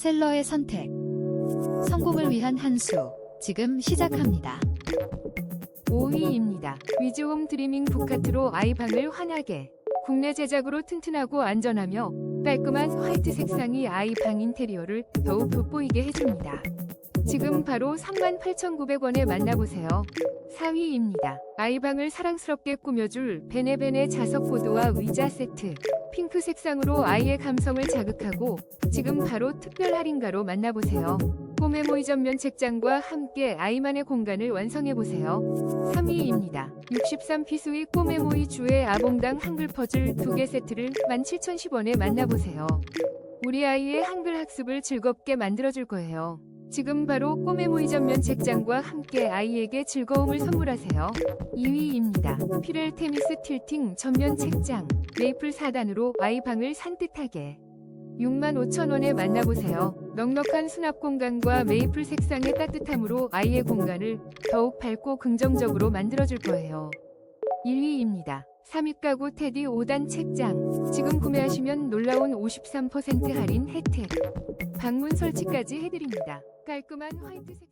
셀러의 선택. 성공을 위한 한 수. 지금 시작합니다. 5위입니다. 위즈홈 드리밍 부카트로 아이방을 환하게. 국내 제작으로 튼튼하고 안전하며 깔끔한 화이트 색상이 아이방 인테리어를 더욱 돋보이게 해줍니다. 지금 바로 38,900원에 만나보세요. 4위입니다. 아이방을 사랑스럽게 꾸며줄 베네베네 자석 보드와 의자 세트. 핑크 색상으로 아이의 감성을 자극하고 지금 바로 특별 할인가로 만나보세요. 꼬메모이 전면 책장과 함께 아이만의 공간을 완성해보세요. 3위입니다. 63피수의 꼬메모이 주의 아봉당 한글 퍼즐 2개 세트를 17,010원에 만나보세요. 우리 아이의 한글 학습을 즐겁게 만들어줄 거예요. 지금 바로 꼬메모이 전면 책장과 함께 아이에게 즐거움을 선물하세요. 2위입니다. 피렐 테미스 틸팅 전면 책장 메이플 4단으로 아이 방을 산뜻하게 65,000원에 만나보세요. 넉넉한 수납 공간과 메이플 색상의 따뜻함으로 아이의 공간을 더욱 밝고 긍정적으로 만들어줄 거예요. 1위입니다. 3위 가구 테디 5단 책장. 지금 구매하시면 놀라운 53% 할인 혜택. 방문 설치까지 해드립니다. 깔끔한 화이트 색